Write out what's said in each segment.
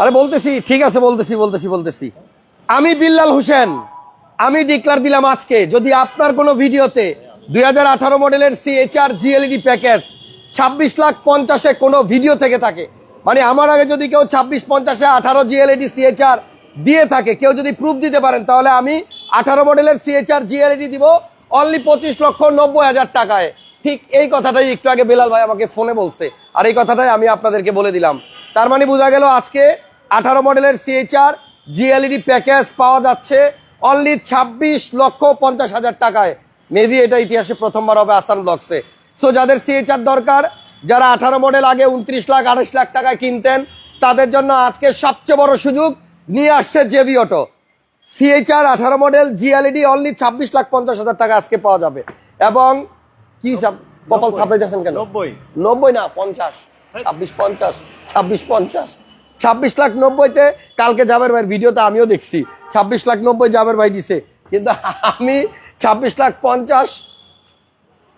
আরে বলতেছি, ঠিক আছে, বলতেছি বলতেছি বলতেছি। আমি বিল্লাল হোসেন, আমি ডিক্লার দিলাম আজকে, যদি আপনার কোনো ভিডিওতে দুই হাজার আঠারো মডেলের সিএচআর জিএলইডি প্যাকেজ ছাব্বিশ লাখ পঞ্চাশে কোনো ভিডিও থেকে থাকে মানে আমার আগে যদি কেউ ছাব্বিশ, পঞ্চাশে আঠারো জিএলইডি সিএচআর দিয়ে থাকে, কেউ যদি প্রুফ দিতে পারেন, তাহলে আমি আঠারো মডেলের সিএচআর জিএলইডি দিব অনলি পঁচিশ লক্ষ নব্বই হাজার টাকায়। ঠিক এই কথাটাই একটু আগে বেলাল ভাই আমাকে ফোনে বলছে। আর এই কথাটাই আমি আপনাদেরকে বলে দিলাম। তার মানে বোঝা গেল আজকে আঠারো মডেলের সিএচআর জিএলইডি প্যাকেজ পাওয়া যাচ্ছে অনলি ছাব্বিশ লক্ষ পঞ্চাশ হাজার টাকায়। মেবি এটা ইতিহাসে প্রথমবার হবে আসান ব্লকসে সো যাদের সিএচআর দরকার যারা আঠারো মডেল আগে উনত্রিশ লাখ আড়াইশ লাখ টাকায় কিনতেন তাদের জন্য আজকে সবচেয়ে বড় সুযোগ নিয়ে আসছে জেবি অটো সিএইচআর আঠারো মডেল জিএলইডি অনলি ছাব্বিশ লাখ পঞ্চাশ হাজার টাকা আজকে পাওয়া যাবে। এবং কি কপাল থাপড়ে যাচ্ছেন কেন? নব্বই। নব্বই না পঞ্চাশ। ছাব্বিশ পঞ্চাশ। ছাব্বিশ পঞ্চাশ। ছাব্বিশ লাখ নব্বইতে কালকে জাবের ভাইয়ের ভিডিওতে আমিও দেখছি। ছাব্বিশ লাখ নব্বই জাবের ভাই দিছে। কিন্তু আমি ছাব্বিশ লাখ পঞ্চাশ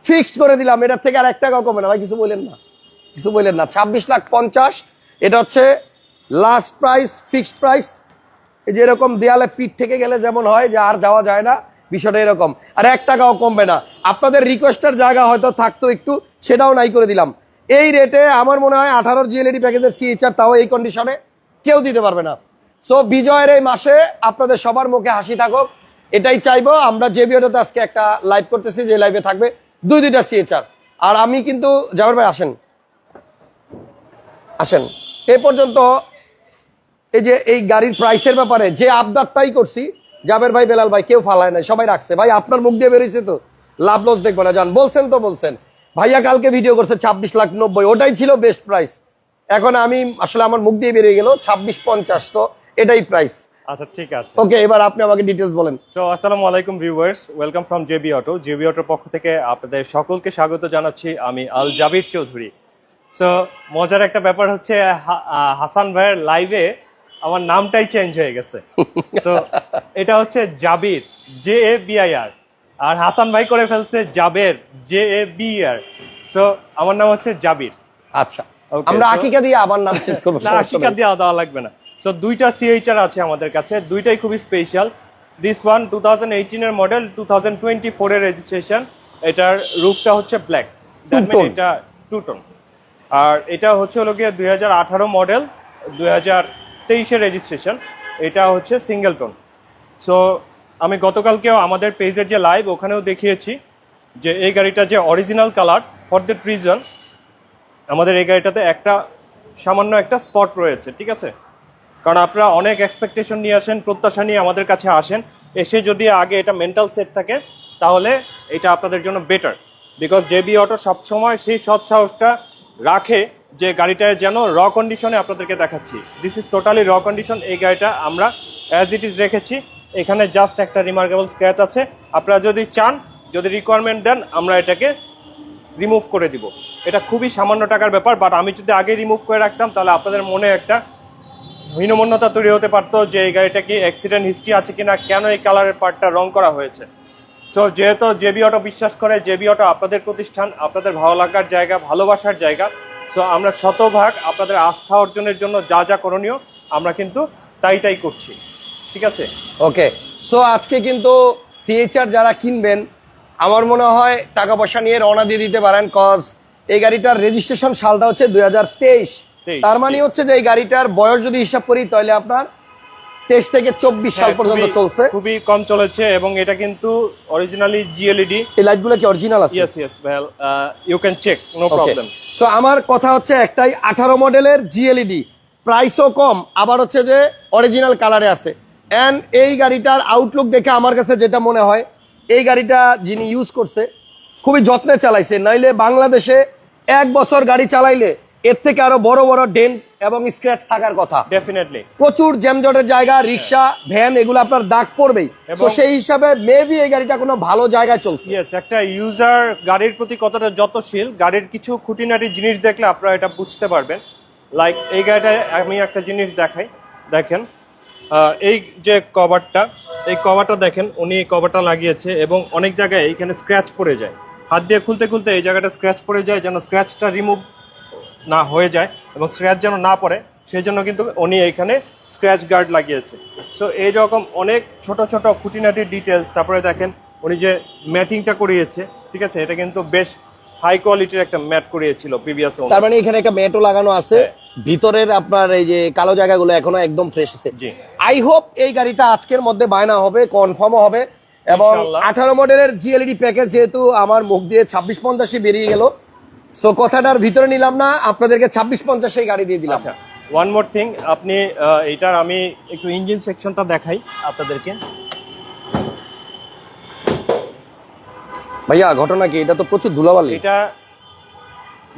ফিক্সড করে দিলাম। এটার থেকে আর এক টাকাও কমে না। ভাই, কিছু বললেন না। কিছু বললেন না। ছাব্বিশ লাখ পঞ্চাশ, এটা হচ্ছে লাস্ট প্রাইস ফিক্সড প্রাইস এই যে এরকম দেয়ালে পিঠ থেকে গেলে যেমন হয় যে আর যাওয়া যায় না, বিষয়টা এরকম। আর এক টাকাও কমবে না। আপনাদের রিকোয়েস্টের জায়গা হয়তো থাকতো একটু, সেটাও নাই করে দিলাম। এই রেটে আমার মনে হয় আঠারোর জিএলইডি প্যাকেজের সিএইচআর তাও এই কন্ডিশনে কেউ দিতে পারবে না। সো বিজয়ের এই মাসে আপনাদের সবার মুখে হাসি থাকুক, এটাই চাইব। আমরা যে ভিডিওতে আজকে একটা লাইভ করতেছি, যে লাইভে থাকবে, দুই দুইটা সিএইচআর আর আমি কিন্তু জামার ভাই, আসেন। আসেন। এ পর্যন্ত এই যে, এই গাড়ির প্রাইসের ব্যাপারে যে আবদারটাই করছি, জাবের ভাই, বেলাল ভাই, কেউ ফালায় নাই, সবাই রাখছে। ভাই, আপনার মুখ দিয়ে বেরিয়েছে তো লাভ লস দেখব না, জান। বলছেন তো বলছেন। ভাইয়া কালকে ভিডিও করছে ছাব্বিশ লাখ নব্বই ওটাই ছিল বেস্ট প্রাইস এখন আমি আসলে আমার মুখ দিয়ে বেরিয়ে গেল ছাব্বিশ পঞ্চাশ তো এটাই প্রাইস আচ্ছা ঠিক আছে। ওকে এবার আপনি আমাকে ডিটেলস বলেন। সো আসসালামু আলাইকুম viewers welcome from JB auto JB অটোর পক্ষ থেকে আপনাদের সকলকে স্বাগত জানাচ্ছি আমি আল জাবির চৌধুরী। সো মজার একটা ব্যাপার হচ্ছে হাসান ভাইয়ের লাইভে আমার নামটাই চেঞ্জ হয়ে গেছে। এটা হচ্ছে Jabir J A B I R Hasan ভাই করে ফেলছে Jaber J A B R so আমার নাম হচ্ছে জাবির। আচ্ছা। আমরা আকিকা দিয়ে আবার নাম চেঞ্জ করব না নেই। দেওয়া দেওয়া লাগবে না। সো দুইটা সিএইচআর আছে আমাদের কাছে দুইটাই খুবই special this one two thousand এইটিনের model two thousand twenty ফোরের রেজিস্ট্রেশন এটার রুফটা হচ্ছে ব্ল্যাক দ্যাট মিন এটা টু টোন আর এটা হচ্ছে হলো গিয়ে দুই হাজার আঠারো মডেল দুই হাজার তেইশের রেজিস্ট্রেশন এটা হচ্ছে সিঙ্গেল টোন সো আমি গতকালকেও আমাদের পেজের যে লাইভ ওখানেও দেখিয়েছি যে এই গাড়িটা যে original colour for that reason আমাদের এই গাড়িটাতে একটা সামান্য একটা স্পট রয়েছে, ঠিক আছে? কারণ আপনারা অনেক এক্সপেকটেশন নিয়ে আসেন, প্রত্যাশা নিয়ে আমাদের কাছে আসেন, এসে যদি আগে এটা মেন্টাল সেট থাকে, তাহলে এটা আপনাদের জন্য বেটার বিকজ জেবি অটো সবসময় সেই সৎ সাহসটা রাখে যে গাড়িটায় যেন র কন্ডিশনে আপনাদেরকে দেখাচ্ছি। This is totally raw condition এই গাড়িটা আমরা অ্যাজ ইট ইজ রেখেছি। এখানে জাস্ট একটা রিমার্কেবল স্ক্র্যাচ আছে। আপনারা যদি চান, যদি রিকোয়ারমেন্ট দেন, আমরা এটাকে রিমুভ করে দিব। এটা খুবই সামান্য টাকার ব্যাপার বাট আমি যদি আগে রিমুভ করে রাখতাম, তাহলে আপনাদের মনে একটা হীনমন্যতা তৈরি হতে পারতো যে এই গাড়িটা কি অ্যাক্সিডেন্ট হিস্ট্রি আছে কিনা, কেন এই কালারের পার্টটা রং করা হয়েছে। সো যেহেতু জেবি অটো বিশ্বাস করে জেবি অটো আপনাদের প্রতিষ্ঠান, আপনাদের ভালো লাগার জায়গা, ভালোবাসার জায়গা। সো আমরা শতভাগ আপনাদের আস্থা অর্জনের জন্য যা যা করণীয়, আমরা কিন্তু তাই তাই করছি। ঠিক আছে? ওকে সো আজকে কিন্তু সিএইচআর যারা কিনবেন আমার মনে হয় টাকা পয়সা নিয়ে রওনা দিয়ে দিতে পারেন কজ এই গাড়িটার রেজিস্ট্রেশন সালটা হচ্ছে দুই তার মানে হচ্ছে যে এই গাড়িটার বয়স যদি হিসাব করি তাহলে আপনার তেইশ থেকে চব্বিশ সাল হ্যাঁ, পর্যন্ত খুবই- চলছে। খুবই কম চলেছে এবং এটা কিন্তু অরিজিনালি জিএলইডি এই লাইটগুলো কি অরিজিনাল আছে? Yes yes well you can check no problem so আমার কথা হচ্ছে একটাই আঠারো মডেলের জিএলইডি প্রাইসও কম আবার হচ্ছে যে অরিজিনাল কালারে আছে। অ্যান্ড এই গাড়িটার আউটলুক দেখে আমার কাছে যেটা মনে হয় এই গাড়িটা যিনি ইউজ করছে খুবই যত্নে চালাইছে। নাইলে বাংলাদেশে এক বছর গাড়ি চালাইলে এর থেকে আরও বড় বড় ডেন্ট এবং স্ক্র্যাচ থাকার কথা। ডেফিনেটলি প্রচুর জ্যামজটের জায়গা রিক্সা ভ্যান এগুলো আপনার দাগ পড়বেই। তো সেই হিসাবে মেবি এই গাড়িটা কোনো ভালো জায়গায় চলছে। ইয়েস একটা ইউজার গাড়ির প্রতি কতটা যত্নশীল গাড়ির কিছু খুঁটিনাটি জিনিস দেখলে আপনারা এটা বুঝতে পারবেন। লাইক এই গাড়িটা আমি একটা জিনিস দেখাই দেখেন। এই যে কভারটা, এই কভারটা দেখেন, উনি এই কভারটা লাগিয়েছে এবং অনেক জায়গায় এইখানে স্ক্র্যাচ পড়ে যায়। হাত দিয়ে খুলতে খুলতে এই জায়গাটা স্ক্র্যাচ পড়ে যায়, যেন স্ক্র্যাচটা রিমুভ না হয়ে যায় এবং স্ক্র্যাচ যেন না পড়ে। সেই জন্য কিন্তু উনি এইখানে স্ক্র্যাচ গার্ড লাগিয়েছে। সো এই রকম অনেক ছোট ছোট খুঁটিনাটি ডিটেলস তারপরে দেখেন, উনি যে ম্যাটিংটা করিয়েছে, ঠিক আছে, এটা কিন্তু বেশ হাই কোয়ালিটির একটা ম্যাট করিয়েছিল প্রিভিয়াস তার মানে এখানে একটা মেটও লাগানো আছে। ভিতরের আপনার এই যে কালো জায়গাগুলো এখনও একদম ফ্রেশ আছে জি। আই হোপ এই গাড়িটা আজকের মধ্যে বায়না হবে কনফার্মও হবে। এবং। আঠারো মডেলের জিএলইডি প্যাকেজ যেহেতু আমার মুখ দিয়ে ছাব্বিশ পঞ্চাশে বেরিয়ে গেল। সো কথাটার ভিতরে নিলাম না আপনাদেরকে ছাব্বিশ পঞ্চাশে গাড়ি দিয়ে দিলাম। আচ্ছা ওয়ান মোর থিং আপনি এটার আমি একটু ইঞ্জিন সেকশনটা দেখাই আপনাদেরকে। ভাইয়া ঘটনা কি? এটা তো প্রচুর ধুলাবালি। এটা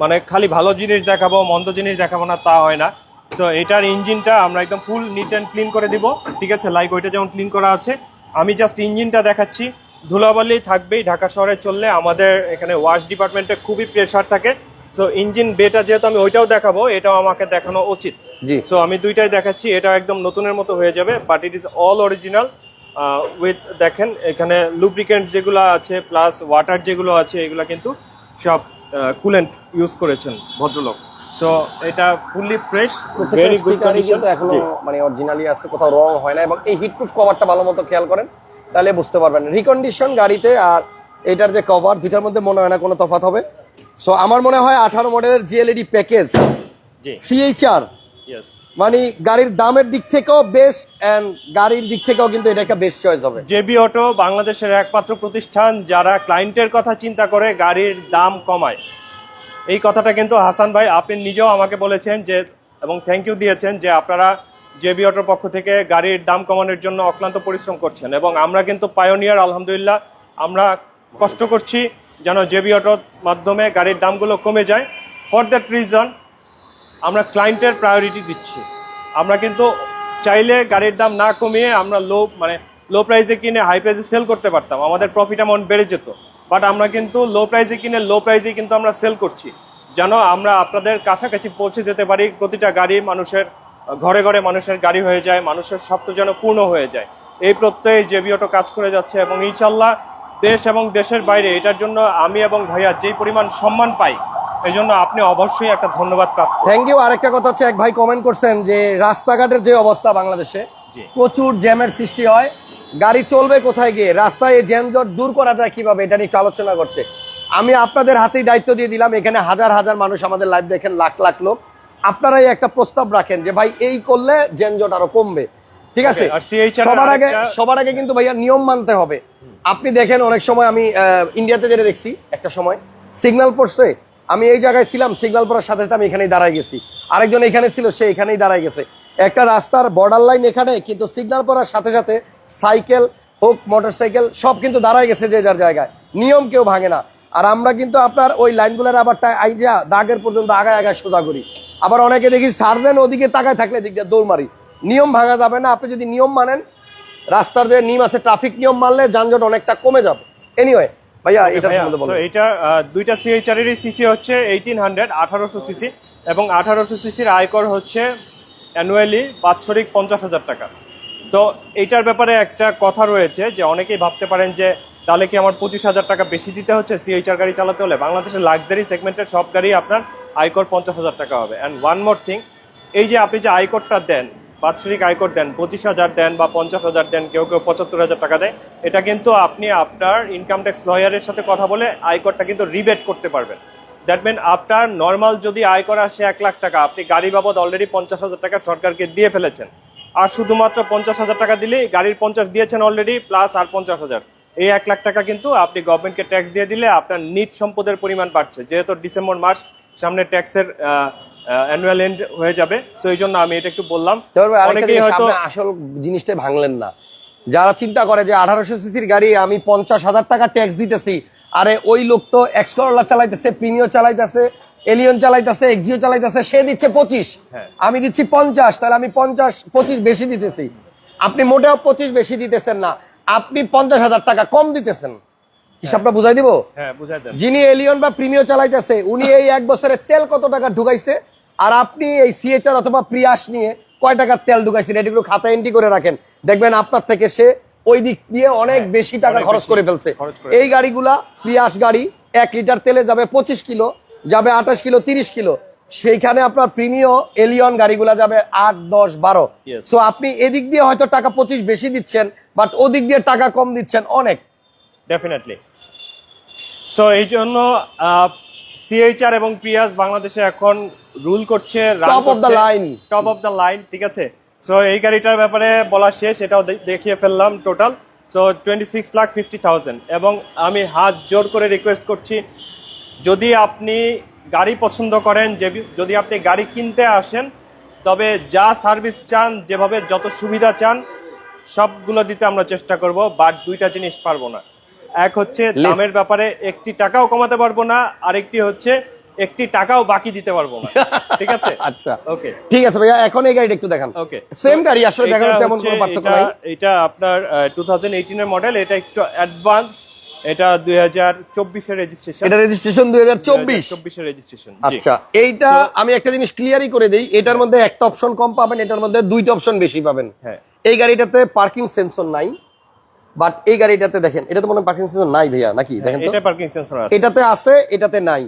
মানে খালি ভালো জিনিস দেখাবো মন্দ জিনিস দেখাবো না তা হয় না। তো এটার ইঞ্জিনটা আমরা একদম ফুল নিট অ্যান্ড ক্লিন করে দিব ঠিক আছে? লাইক ওইটা যেমন ক্লিন করা আছে। আমি জাস্ট ইঞ্জিনটা দেখাচ্ছি। ধুলাবালি থাকবেই ঢাকা শহরে চললে আমাদের এখানে ওয়াশ ডিপার্টমেন্টে খুবই প্রেশার থাকে। সো ইঞ্জিন বেটা যেহেতু আমি ওইটাও দেখাবো এটাও আমাকে দেখানো উচিত। জি। সো আমি দুইটাই দেখাচ্ছি এটা একদম নতুনের মতো হয়ে যাবে but it is all original with দেখেন এখানে লুব্রিকেন্ট যেগুলো আছে প্লাস ওয়াটার যেগুলো আছে এগুলো কিন্তু সব কুলেন্ট ইউজ করেছেন ভদ্রলোক। সো এটা ফুললি ফ্রেশ প্রত্যেকটা স্টিকারই কিন্তু এখনও মানে অরিজিনালি আছে কোথাও রং হয় না এবং এই হিট হিটপ্রুফ কভারটা ভালো মতো খেয়াল করেন তাহলে বুঝতে পারবেন। রিকন্ডিশন গাড়িতে আর এটার যে কভার দুইটার মধ্যে মনে হয় না কোনো তফাৎ হবে। সো আমার মনে হয় আঠারো মডেলের GLED package G. CHR yes মানে গাড়ির দামের দিক থেকেও বেস্ট এন্ড গাড়ির দিক থেকেও কিন্তু এটা একটা বেস্ট চয়েস হবে। জেবি অটো বাংলাদেশের একমাত্র প্রতিষ্ঠান যারা ক্লায়েন্টের কথা চিন্তা করে গাড়ির দাম কমায়। এই কথাটা কিন্তু হাসান ভাই আপনি নিজেও আমাকে বলেছেন যে, এবং থ্যাংক ইউ দিয়েছেন যে আপনারা জেবি অটোর পক্ষ থেকে গাড়ির দাম কমানোর জন্য অক্লান্ত পরিশ্রম করছেন। এবং আমরা কিন্তু পায়োনিয়ার আলহামদুলিল্লাহ, আমরা কষ্ট করছি যেন জেবি অটোর মাধ্যমে গাড়ির দামগুলো কমে যায়। ফর দ্যাট রিজন আমরা ক্লায়েন্টের প্রায়োরিটি দিচ্ছি। আমরা কিন্তু চাইলে গাড়ির দাম না কমিয়ে আমরা লো মানে লো প্রাইসে কিনে হাই প্রাইসে সেল করতে পারতাম। আমাদের প্রফিট অ্যামাউন্ট বেড়ে যেত। বাট আমরা কিন্তু লো প্রাইসে কিনে লো প্রাইসে কিন্তু আমরা সেল করছি। যেন আমরা আপনাদের কাছাকাছি পৌঁছে যেতে পারি, প্রতিটা গাড়ি মানুষের, ঘরে ঘরে মানুষের গাড়ি হয়ে যায়, মানুষের স্বপ্ন যেন পূর্ণ হয়ে যায়। এই প্রত্যয়ে জেবি অটো কাজ করে যাচ্ছে এবং ইনশাল্লাহ দেশ এবং দেশের বাইরে এটার জন্য আমি এবং ভাইয়া যেই পরিমাণ সম্মান পাই এই জন্য আপনি অবশ্যই একটা ধন্যবাদ প্রাপ্ত থ্যাংক ইউ আরেকটা কথা হচ্ছে এক ভাই কমেন্ট করছেন যে রাস্তাঘাটের যে অবস্থা বাংলাদেশে প্রচুর জ্যামের সৃষ্টি হয়। গাড়ি চলবে কোথায় গিয়ে? রাস্তায় এই জ্যামজট দূর করা যায় কীভাবে? এটা নিয়ে একটু আলোচনা করতে। আমি আপনাদের হাতেই দায়িত্ব দিয়ে দিলাম এখানে হাজার হাজার মানুষ আমাদের লাইভ দেখেন লাখ লাখ লোক। আপনারাই একটা প্রস্তাব রাখেন যে ভাই এই করলে জ্যানজট আরও কমবে। ঠিক আছে? সবার আগে সবার আগে কিন্তু ভাইয়া নিয়ম মানতে হবে। আপনি দেখেন অনেক সময় আমি ইন্ডিয়াতে যেটা দেখছি একটা সময় সিগন্যাল পড়ছে আমি এই জায়গায় ছিলাম সিগনাল পড়ার সাথে সাথে আমি এখানেই দাঁড়ায় গেছি। আরেকজন এখানে ছিল, সে এখানেই দাঁড়ায় গেছে। একটা রাস্তার বর্ডার লাইন এখানে, কিন্তু সিগনাল পড়ার সাথে সাথে সাইকেল, হোক, মোটরসাইকেল, সব কিন্তু দাঁড়ায় গেছে যে যার জায়গায়। নিয়ম কেউ ভাঙে না। আর আমরা কিন্তু আপনার ওই লাইনগুলোর আবার আইজা দাগের পর্যন্ত আগায় আগায় সোজা করি। আবার অনেকে দেখি সার্জেন ওদিকে তাকায় থাকলে দিক দিয়ে দৌড় মারি। নিয়ম ভাঙা যাবে না। আপনি যদি নিয়ম মানেন, রাস্তার যে নিয়ম আছে ট্রাফিক নিয়ম মানলে যানজট অনেকটা কমে যাবে। এনিওয়ে ভাইয়া এটা এটা দুইটা সিএইচআর এর সিসি হচ্ছে এইটিন হান্ড্রেড আঠারোশো সিসি এবং আঠারোশো সিসির আয়কর হচ্ছে অ্যানুয়ালি বাৎসরিক পঞ্চাশ হাজার টাকা। তো এইটার ব্যাপারে একটা কথা রয়েছে যে অনেকেই ভাবতে পারেন যে তাহলে কি আমার পঁচিশ হাজার টাকা বেশি দিতে হচ্ছে সিএইচআর গাড়ি চালাতে হলে? বাংলাদেশের লাক্সারি সেগমেন্টের সব গাড়ি আপনার আয়কর পঞ্চাশ হাজার টাকা হবে। অ্যান্ড ওয়ান মোর থিং এই যে আপনি যে আয়করটা দেন বাৎসরিক আয়কর দেন, পঁচিশ হাজার দেন বা পঞ্চাশ হাজার দেন, কেউ কেউ পঁচাত্তর হাজার টাকা দেয়। এটা কিন্তু আপনি আপনার ইনকাম ট্যাক্স লয়ারের সাথে কথা বলে আয়করটা কিন্তু রিবেট করতে পারবেন। দ্যাট মিন আপনার নর্মাল যদি আয়কর আসে এক লাখ টাকা, আপনি গাড়ি বাবদ অলরেডি পঞ্চাশ হাজার টাকা সরকারকে দিয়ে ফেলেছেন। আর শুধুমাত্র পঞ্চাশ হাজার টাকা দিলেই গাড়ির পঞ্চাশ দিয়েছেন অলরেডি প্লাস আর পঞ্চাশ হাজার। এই এক লাখ টাকা কিন্তু আপনি গভর্নমেন্টকে ট্যাক্স দিয়ে দিলে আপনার নিট সম্পদের পরিমাণ বাড়ছে। যেহেতু ডিসেম্বর মাস, সামনে ট্যাক্সের অ্যানুয়াল এন্ড হয়ে যাবে। সো এই জন্য আমি এটা একটু বললাম। অনেকেই হয়তো আসল জিনিসটা ভাঙলেন না। যারা চিন্তা করে যে আঠারোশো সিসির গাড়ি আমি পঞ্চাশ হাজার টাকা ট্যাক্স দিতেছি আরে ওই লোক তো চালাইতেছে প্রিমিও চালাইতেছে এলিয়ন চালাইতেছে এক্সিও চালাইতেছে সে দিচ্ছে পঁচিশ। হ্যাঁ। আমি দিচ্ছি পঞ্চাশ তাহলে আমি পঞ্চাশ পঁচিশ বেশি দিতেছি। আপনি মোটেও পঁচিশ বেশি দিতেছেন না আপনি পঞ্চাশ হাজার টাকা কম দিতেছেন। হিসাবটা বুঝাই দিব? হ্যাঁ যিনি এলিয়ন বা প্রিমিও চালাইতেছে উনি এই এক বছরে তেল কত টাকা ঢুকাইছে? আর আপনি এই সিএচআর অথবা প্রিয়াস নিয়ে কয় টাকার তেল ঢুকাইছেন এটা একটু খাতা এন্ট্রি করে রাখেন। দেখবেন আপনার থেকে সে ওই দিক দিয়ে অনেক হ্যাঁ, বেশি টাকা খরচ করে ফেলছে। এই গাড়িগুলা প্রিয়াস গাড়ি এক লিটার তেলে যাবে পঁচিশ কিলো যাবে আঠাশ কিলো তিরিশ কিলো। সেইখানে আপনার প্রিমিয় এলিয়ন গাড়িগুলা যাবে আট দশ বারো। সো আপনি এদিক দিয়ে হয়তো টাকা পঁচিশ বেশি দিচ্ছেন বাট ওদিক দিয়ে টাকা কম দিচ্ছেন অনেক। ডেফিনেটলি সো এই জন্য সিএইচআর এবং প্রিয়াস বাংলাদেশে এখন রুল করছে top of the line top of the line ঠিক আছে? সো এই গাড়িটার ব্যাপারে বলা শেষ এটাও দেখিয়ে ফেললাম total so twenty six lakh fifty thousand এবং আমি হাত জোর করে রিকোয়েস্ট করছি যদি আপনি গাড়ি পছন্দ করেন যে যদি আপনি গাড়ি কিনতে আসেন তবে যা সার্ভিস চান যেভাবে যত সুবিধা চান সবগুলো দিতে আমরা চেষ্টা করব বাট দুইটা জিনিস পারব না। এক হচ্ছে দামের ব্যাপারে একটি টাকাও কমাতে পারব না আরেকটি হচ্ছে একটি টাকাও বাকি দিতে পারব না। ঠিক আছে? আচ্ছা। ওকে ঠিক আছে ভাইয়া এখন এই গাড়িটা একটু দেখান। ওকে সেম গাড়ি আসলে দেখানোর তেমন কোনো পার্থক্য নাই। এটা আপনার টু থাউজেন্ড এইটিনের মডেল এটা একটু অ্যাডভান্সড এটা দুই হাজার চব্বিশের রেজিস্ট্রেশন এটা রেজিস্ট্রেশন দুই হাজার চব্বিশ। চব্বিশের রেজিস্ট্রেশন আচ্ছা এইটা আমি একটা জিনিস ক্লিয়ারই করে দিই এটার মধ্যে একটা অপশন কম পাবেন এটার মধ্যে দুইটা অপশন বেশি পাবেন। হ্যাঁ। এই গাড়িটাতে পার্কিং সেন্সর নাই। বাট এই গাড়িটাতে দেখেন এটা তো মনে পার্কিং সেন্সর নাই ভাইয়া নাকি? দেখেন তো। এটা পার্কিং সেন্সর আছে। এটাতে আছে এটাতে নাই।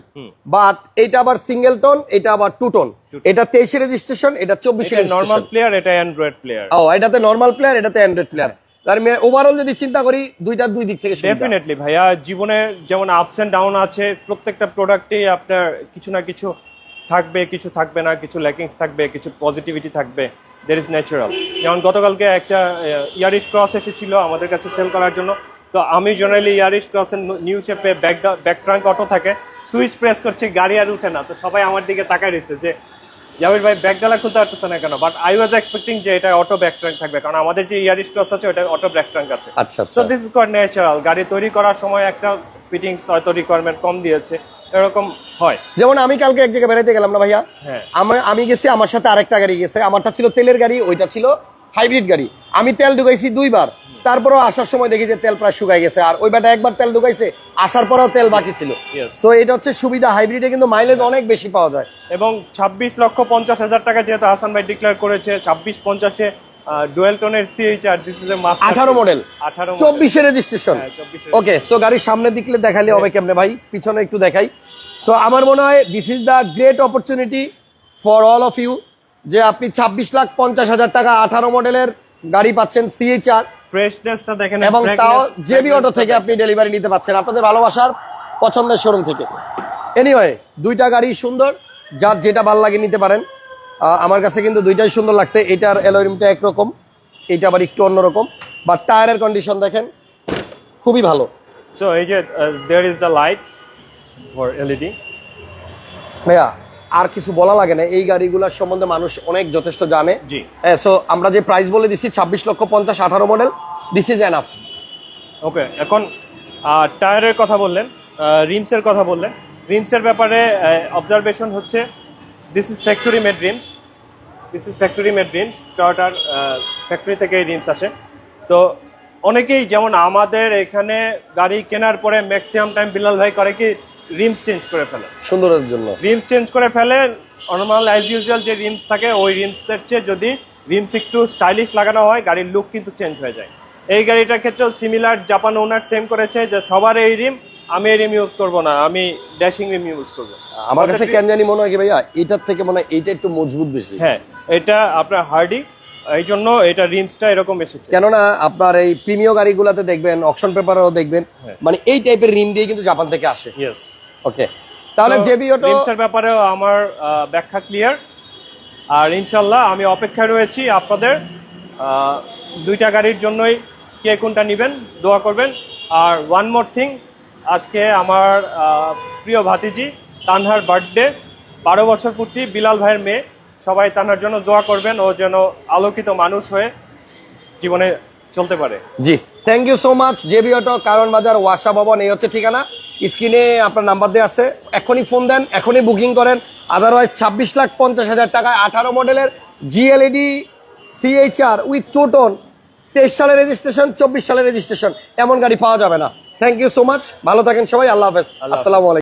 বাট এটা আবার সিঙ্গেল টোন এটা আবার টু টোন এটা তেইশে রেজিস্ট্রেশন এটা চব্বিশে এটা নর্মাল প্লেয়ার এটা অ্যান্ড্রয়েড প্লেয়ার ও এটাতে নর্মাল প্লেয়ার এটাতে অ্যান্ড্রয়েড প্লেয়ার তার মানে ওভারঅল যদি চিন্তা করি দুইটা দুই দিক থেকে। ডেফিনেটলি ভাইয়া জীবনে যেমন আপস এন্ড ডাউন আছে প্রত্যেকটা প্রোডাক্টেই আপনার কিছু না কিছু থাকবে কিছু থাকবে না কিছু ল্যাকিংস থাকবে কিছু পজিটিভিটি থাকবে। দের ইজ ন্যাচারাল যেমন গতকালকে একটা ইয়ারিশ ক্রস এসেছিল আমাদের কাছে সেল করার জন্য। তো আমি জেনারেলি ইয়ারিশ ক্রসের নিউ শেপে ব্যাক ব্যাক ট্রাঙ্ক অটো থাকে। সুইচ প্রেস করছি গাড়ি আর উঠে না। তো সবাই আমার দিকে তাকায় রয়েছে যে জামির ভাই ব্যাক ডালা খুলতে পারতেছে না কেন? বাট আই ওয়াজ এক্সপেক্টিং যে এটা অটো ব্যাক ট্রাঙ্ক থাকবে। কারণ আমাদের যে ইয়ারিশ ক্রস আছে ওটা অটো ব্যাক ট্রাঙ্ক আছে। আচ্ছা so this is quite natural গাড়ি তৈরি করার সময় একটা ফিটিংস হয়তো রিকোয়ারমেন্ট কম দিয়েছে। এরকম হয়। যেমন আমি কালকে এক জায়গায় বেড়াইতে গেলাম না ভাইয়া? হ্যাঁ। আমি আমি গেছি আমার সাথে আরেকটা গাড়ি গেছে। আমারটা ছিল তেলের গাড়ি ওইটা ছিল হাইব্রিড গাড়ি। আমি তেল ঢুকাইছি দুইবার। তারপরেও আসার সময় দেখি যে তেল প্রায় শুকাই গেছে। আর ওই বেটা একবার তেল ঢুকাইছে আসার পরেও তেল বাকি ছিল। সো এটা হচ্ছে সুবিধা হাইব্রিডে কিন্তু মাইলেজ অনেক বেশি পাওয়া যায়। এবং ছাব্বিশ লক্ষ পঞ্চাশ হাজার টাকা যেহেতু হাসান ভাই ডিক্লেয়ার করেছে ছাব্বিশ পঞ্চাশে ডুয়েল টোনের সিএইচআর দিস ইজ এ আঠারো মডেল আঠারো চব্বিশে রেজিস্ট্রেশন ওকে সো গাড়ির সামনে দিকলে দেখালে হবে কেমনে ভাই? পিছনে একটু দেখাই। সো আমার মনে হয় this is the great opportunity for all of you যে আপনি ছাব্বিশ লাখ পঞ্চাশ হাজার টাকা আঠারো মডেলের গাড়ি পাচ্ছেন সিএইচআর ফ্রেশনেসটা দেখেন এবং তাও জেবি অটো থেকে আপনি ডেলিভারি নিতে পাচ্ছেন আপনাদের ভালোবাসার পছন্দের শোরুম থেকে। এনিওয়ে দুইটা গাড়ি সুন্দর যার যেটা ভালো লাগে নিতে পারেন। আমার কাছে কিন্তু দুইটাই সুন্দর লাগছে। এটার অ্যালোরিমটা একরকম এটা আবার একটু অন্যরকম। বা টায়ারের কন্ডিশন দেখেন খুবই ভালো। সো এই যে there is the light for LED ভাইয়া আর কিছু বলা লাগে না এই গাড়িগুলোর সম্বন্ধে মানুষ অনেক যথেষ্ট জানে। জি। সো আমরা যে প্রাইস বলে দিচ্ছি ছাব্বিশ লক্ষ পঞ্চাশ আঠারো model this is enough okay এখন টায়ারের কথা বললেন রিমসের কথা বললেন। রিমসের ব্যাপারে অবজারভেশন হচ্ছে this is factory made rims this is factory made rims টয়োটার factory থেকে এই রিমস আসে। তো অনেকেই যেমন আমাদের এখানে গাড়ি কেনার পরে ম্যাক্সিমাম টাইম বিলাল ভাই করে কি রিমস চেঞ্জ করে ফেলে। সুন্দরের জন্য। রিমস চেঞ্জ করে ফেলে নর্মাল অ্যাজ ইউজুয়াল যে রিমস থাকে ওই রিমসের চেয়ে যদি রিমস একটু স্টাইলিশ লাগানো হয় গাড়ির লুক কিন্তু চেঞ্জ হয়ে যায়। এই গাড়িটার ক্ষেত্রেও সিমিলার জাপান ওনার সেম করেছে যে সবার এই রিম আমি এই রিম ইউজ করব না আমি ড্যাশিং রিম ইউজ করব। আমার কাছে কেন জানি মনে হয় কি ভাইয়া এটার থেকে মনে হয় এইটা একটু মজবুত বেশি। হ্যাঁ এটা আপনার হার্ডি এই জন্য এটা রিমসটা এরকম এসেছে। কেননা আপনার এই প্রিমিয় গাড়িগুলোতে দেখবেন অকশন পেপারও দেখবেন হ্যাঁ। মানে এই টাইপের রিম দিয়ে কিন্তু জাপান থেকে আসে। ইয়েস ওকে তাহলে জেবি অটো রিমসের ব্যাপারেও আমার ব্যাখ্যা ক্লিয়ার আর ইনশাল্লাহ আমি অপেক্ষায় রয়েছি আপনাদের দুইটা গাড়ির জন্যই কে কোনটা নেবেন দোয়া করবেন। আর ওয়ান মোর থিং আজকে আমার প্রিয় ভাতিজি তানহার বার্থডে। বারো বছর পূর্তি বিলাল ভাইয়ের মেয়ে। সবাই তানহার জন্য দোয়া করবেন ও যেন আলোকিত মানুষ হয়ে জীবনে চলতে পারে। জি thank you so much JB auto কারণ বাজার ওয়াসা ভবন এই হচ্ছে ঠিকানা। স্ক্রিনে আপনার নাম্বার দেওয়া আছে এখনই ফোন দেন এখনই বুকিং করেন। আদারওয়াইজ ছাব্বিশ লাখ পঞ্চাশ হাজার টাকায় আঠারো মডেলের জিএলইডি সিএইচআর উইথ টোটন টোন তেইশ সালের রেজিস্ট্রেশন চব্বিশ সালের রেজিস্ট্রেশন এমন গাড়ি পাওয়া যাবে না। থ্যাংক ইউ সো মাচ ভালো থাকেন সবাই আল্লাহ হাফেজ। আল্লাহ হাফেজ। আসসালামু আলাইকুম।